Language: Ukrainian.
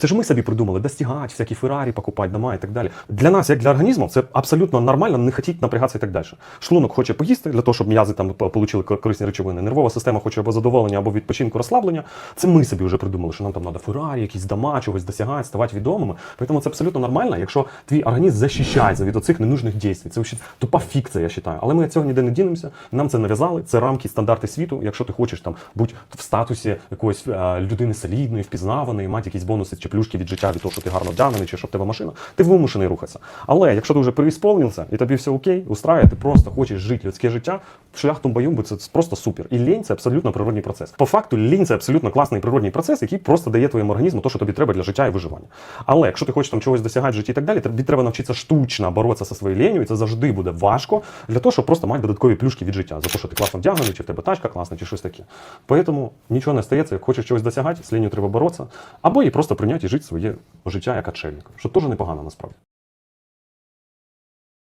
Це ж ми собі придумали достигати, всякі Феррарі, покупати дома і так далі. Для нас, як для організму, це абсолютно нормально не хотіть напрягатися і так далі. Шлунок хоче поїсти для того, щоб м'язи там отримали корисні речовини. Нервова система хоче або задоволення, або відпочинку, розслаблення. Це ми собі вже придумали, що нам там треба Феррарі, якісь дома, чогось досягати, ставати відомими. Тому це абсолютно нормально, якщо твій організм захищається від оцих ненужних дій. Це тупа фікція, я вважаю. Але ми цього ніде не дінемося. Нам це нав'язали. Це рамки, стандарти світу. Якщо ти хочеш там бути в статусі якоїсь е, людини солідної, впізнаваної, мати якісь бонуси чи плюшки від життя від того, що ти гарно вдягнений, чи що в тебе машина, ти вимушений рухатися. Але якщо ти вже переісполнився і тобі все окей, устраює, ти просто хочеш жити людське життя, шлях тумбайомби це просто супер. І лінь це абсолютно природний процес. По факту, лінь це абсолютно класний природний процес, який просто дає твоєму організму те, що тобі треба для життя і виживання. Але якщо ти хочеш там чогось досягати в житті і так далі, тобі треба навчитися штучно боротися зі своєю лінію, і це завжди буде важко для того, щоб просто мати додаткові плюшки від життя, за те, що ти класно вдягнений, чи в тебе тачка класна, чи щось таке. Тому нічого не стається, як хочеш чогось досягати, з лінією треба боротися, або і просто прийняти і жити своє життя як отшельник, що теж непогано насправді.